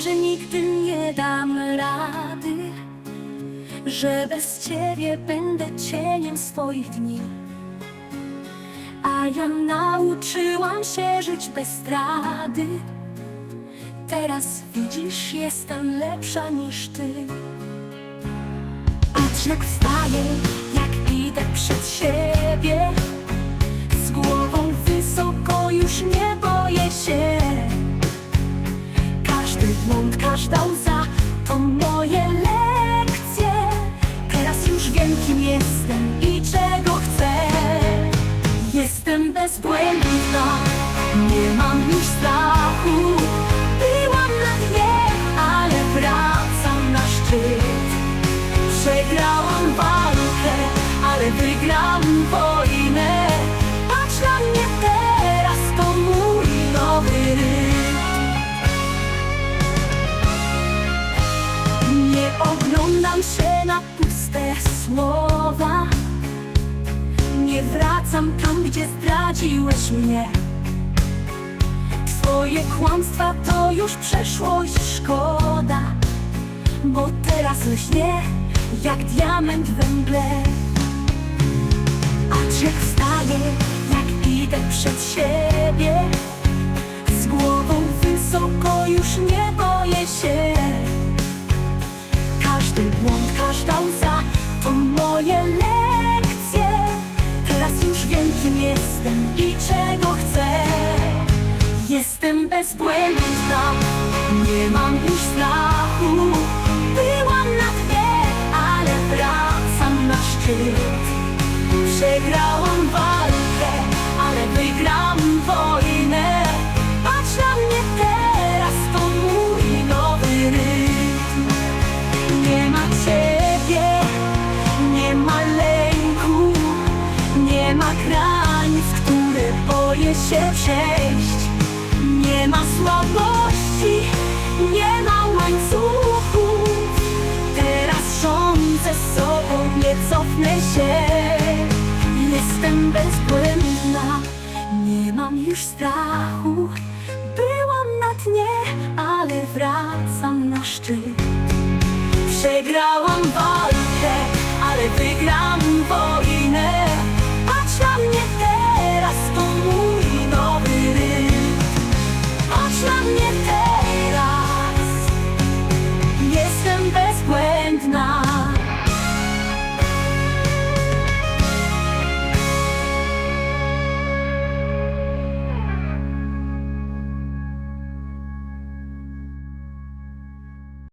Że nigdy nie dam rady Że bez ciebie będę cieniem swoich dni. A ja nauczyłam się żyć bez zdrady Teraz widzisz, jestem lepsza niż ty. Patrz jak wstaję, jak idę przed siebie Błąd, każda łza to moje lekcje. Teraz już wiem kim jestem i czego chcę. Jestem bezbłędna, na puste słowa. Nie wracam tam, gdzie zdradziłeś mnie. Twoje kłamstwa to już przeszłość, szkoda. Bo teraz lśnie jak diament we mgle. Patrz jak wstaję, jak idę przed siebie kim jestem i czego chcę. Jestem bezbłędna, nie mam już strachu się przejść. Nie ma słabości, nie ma łańcuchów Teraz rządzę sobą, nie cofnę się. Jestem bezbłędna, nie mam już strachu. Byłam na dnie, ale wracam na szczyt. Przegrałam walkę, ale wygram wojnę.